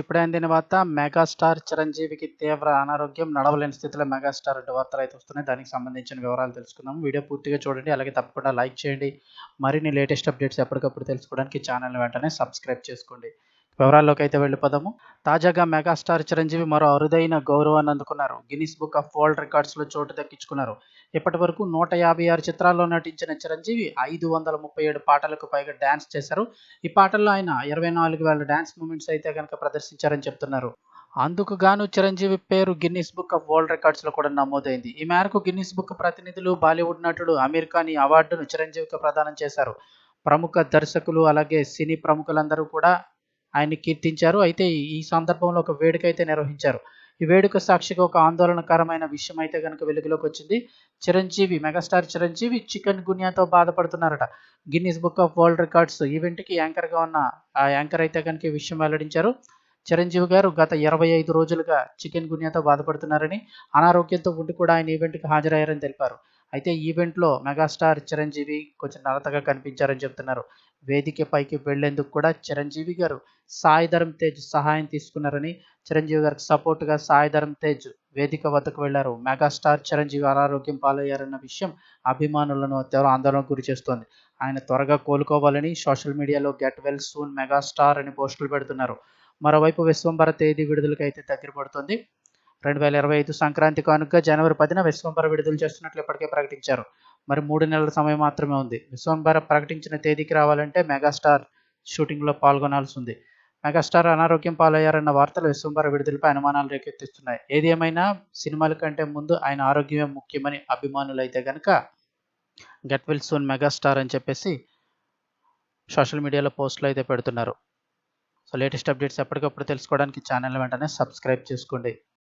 ఇప్పుడే అందిన వార్త మెగాస్టార్ చిరంజీవికి తీవ్ర అనారోగ్యం నడవలేని స్థితిలో మెగాస్టార్ అంటే వార్తలు అయితే వస్తున్నాయి. దానికి సంబంధించిన వివరాలు తెలుసుకుందాం. వీడియో పూర్తిగా చూడండి. అలాగే తప్పకుండా లైక్ చేయండి. మరిన్ని లేటెస్ట్ అప్డేట్స్ ఎప్పటికప్పుడు తెలుసుకోవడానికి ఛానల్ వెంటనే సబ్స్క్రైబ్ చేసుకోండి. వివరాల్లోకి అయితే వెళ్ళిపోదాము. తాజాగా మెగాస్టార్ చిరంజీవి మరో అరుదైన గౌరవాన్ని అందుకున్నారు. గిన్నిస్ బుక్ ఆఫ్ వరల్డ్ రికార్డ్స్లో చోటు దక్కించుకున్నారు. ఇప్పటి వరకు నూట యాభై ఆరు చిత్రాల్లో నటించిన చిరంజీవి ఐదు వందల ముప్పై ఏడు పాటలకు పైగా డ్యాన్స్ చేశారు. ఈ పాటల్లో ఆయన ఇరవై నాలుగు వేల డ్యాన్స్ మూమెంట్స్ అయితే కనుక ప్రదర్శించారని చెప్తున్నారు. అందుకు గాను చిరంజీవి పేరు గిన్నిస్ బుక్ ఆఫ్ వరల్డ్ రికార్డ్స్లో కూడా నమోదైంది. ఈ మేరకు గిన్నిస్ బుక్ ప్రతినిధులు బాలీవుడ్ నటుడు అమీర్ ఖాన్ ఈ అవార్డును చిరంజీవికి ప్రదానం చేశారు. ప్రముఖ దర్శకులు అలాగే సినీ ప్రముఖులందరూ కూడా ఆయన్ని కీర్తించారు. అయితే ఈ సందర్భంలో ఒక వేడుక అయితే నిర్వహించారు. ఈ వేడుక సాక్షిగా ఒక ఆందోళనకరమైన విషయం అయితే కనుక వెలుగులోకి వచ్చింది. చిరంజీవి మెగాస్టార్ చిరంజీవి చికెన్ గున్యాతో బాధపడుతున్నారట. Guinness book of world records ఈవెంట్కి యాంకర్గా ఉన్న ఆ యాంకర్ అయితే కనుక ఈ విషయం వెల్లడించారు. చిరంజీవి గారు గత ఇరవై ఐదు రోజులుగా చికెన్ గున్యాతో బాధపడుతున్నారని అనారోగ్యంతో ఉండి కూడా ఆయన ఈవెంట్కి హాజరయ్యారని తెలిపారు. అయితే ఈవెంట్లో మెగాస్టార్ చిరంజీవి కొంచెం నలతగా కనిపించారని చెప్తున్నారు. వేదిక పైకి వెళ్ళేందుకు కూడా చిరంజీవి గారు సాయిధరం తేజ్ సహాయం తీసుకున్నారని చిరంజీవి గారికి సపోర్ట్గా సాయిధరం తేజ్ వేదిక వద్దకు వెళ్ళారు. మెగాస్టార్ చిరంజీవి అనారోగ్యం పాలయ్యారన్న విషయం అభిమానులను తీవ్ర ఆందోళనకు గురి చేస్తోంది. ఆయన త్వరగా కోలుకోవాలని సోషల్ మీడియాలో గెట్ వెల్ సూన్ మెగాస్టార్ అని పోస్టులు పెడుతున్నారు. మరోవైపు విశ్వంబర తేదీ విడుదలకైతే దగ్గర పడుతుంది. రెండు వేల ఇరవై ఐదు సంక్రాంతి కానుక జనవరి పదిన విశ్వంబర విడుదల చేస్తున్నట్లు ఇప్పటికే ప్రకటించారు. మరి మూడు నెలల సమయం మాత్రమే ఉంది. విశ్వంబర ప్రకటించిన తేదీకి రావాలంటే మెగాస్టార్ షూటింగ్లో పాల్గొనాల్సి ఉంది. మెగాస్టార్ అనారోగ్యం పాలయ్యారన్న వార్తలు విశ్వంబర విడుదలపై అనుమానాలు రేకెత్తిస్తున్నాయి. ఏది ఏమైనా సినిమాల కంటే ముందు ఆయన ఆరోగ్యమే ముఖ్యమని అభిమానులు అయితే కనుక గెట్ విల్ సూన్ మెగాస్టార్ అని చెప్పేసి సోషల్ మీడియాలో పోస్టులు అయితే పెడుతున్నారు. సో లేటెస్ట్ అప్డేట్స్ ఎప్పటికప్పుడు తెలుసుకోవడానికి ఛానల్ వెంటనే సబ్స్క్రైబ్ చేసుకోండి.